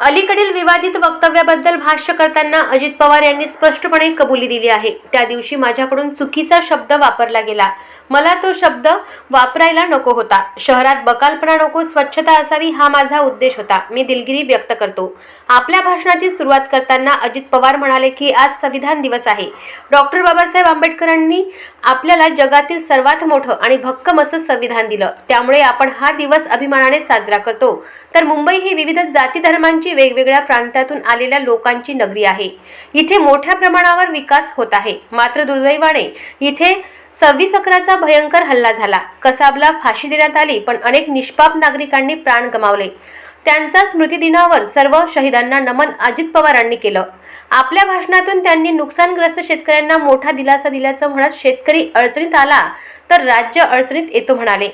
अलीकडील विवादित वक्तव्याबद्दल भाष्य करताना अजित पवार यांनी स्पष्टपणे कबुली दिली आहे. त्या दिवशी माझ्याकडून चुकीचा शब्द वापरला गेला. मला तो शब्द वापरायला नको होता. शहरात बकालपणा नको स्वच्छता असावी हा माझा उद्देश होता. मी दिलगिरी व्यक्त करतो. आपल्या भाषणाची सुरुवात करताना अजित पवार म्हणाले की आज संविधान दिवस आहे. डॉक्टर बाबासाहेब आंबेडकरांनी आपल्याला जगातील सर्वात मोठं आणि भक्कम असं संविधान दिलं. त्यामुळे आपण हा दिवस अभिमानाने साजरा करतो. तर मुंबई ही विविध जाती धर्मांची वेगवेगळ्या प्रांतातून आलेल्या लोकांची नगरी आहे. इथे मोठ्या प्रमाणावर विकास होत आहे. मात्र दुर्दैवाने इथे सव्वीस अकराचा भयंकर हल्ला झाला. कसाबला फाशी देण्यात आली पण अनेक निष्पाप नागरिकांनी प्राण गमावले. त्यांचा स्मृतिदिनावर सर्व शहीदांना नमन अजित पवारांनी केलं. आपल्या भाषणातून त्यांनी नुकसानग्रस्त शेतकऱ्यांना मोठा दिलासा दिल्याचं म्हणत शेतकरी अडचणीत आला तर राज्य अडचणीत येतो म्हणाले.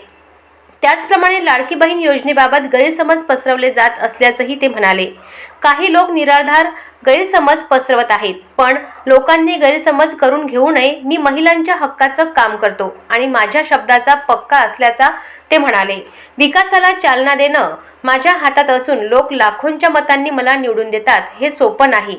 त्याचप्रमाणे लाडकी बहीण योजनेबाबत गैरसमज पसरवले जात असल्याचंही ते म्हणाले. काही लोक निराधार गैरसमज पसरवत आहेत. पण लोकांनी गैरसमज करून घेऊ नये मी महिलांच्या हक्काचं काम करतो आणि माझ्या शब्दाचा पक्का असल्याचा ते म्हणाले. विकासाला चालना देणं माझ्या हातात असून लोक लाखोंच्या मतांनी मला निवडून देतात हे सोपं नाही.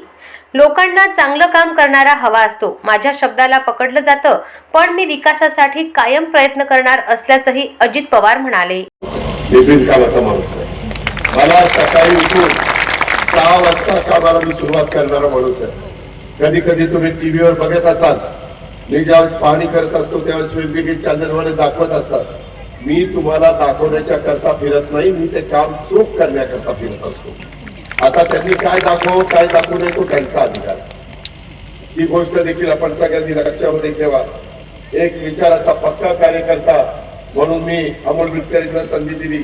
लोकांना चांगलं काम करणारा हवा असतो. माझ्या शब्दाला पकडलं जातं पण मी विकासासाठी कायम प्रयत्न करणार असल्याचंही अजित पवार म्हणाले. मला सकाळी उठून सहा वाजता कामाला मी सुरुवात करणारा माणूस आहे कधी कधी तुम्ही टीव्हीवर बघत असाल मी ज्यावेळेस पाहणी करत असतो त्यावेळेस वेगवेगळी चॅनल दाखवत असतात. मी तुम्हाला दाखवण्याच्या करता फिरत नाही मी ते काम चूक करण्याकरता फिरत असतो. आता त्यांनी काय दाखव काय दाखवू नये तो त्यांचा अधिकार. ही गोष्ट देखील आपण सगळ्यांनी लक्षामध्ये ठेवा. एक विचाराचा पक्का कार्यकर्ता म्हणून मी अमोल विटकरींना संधी दिली.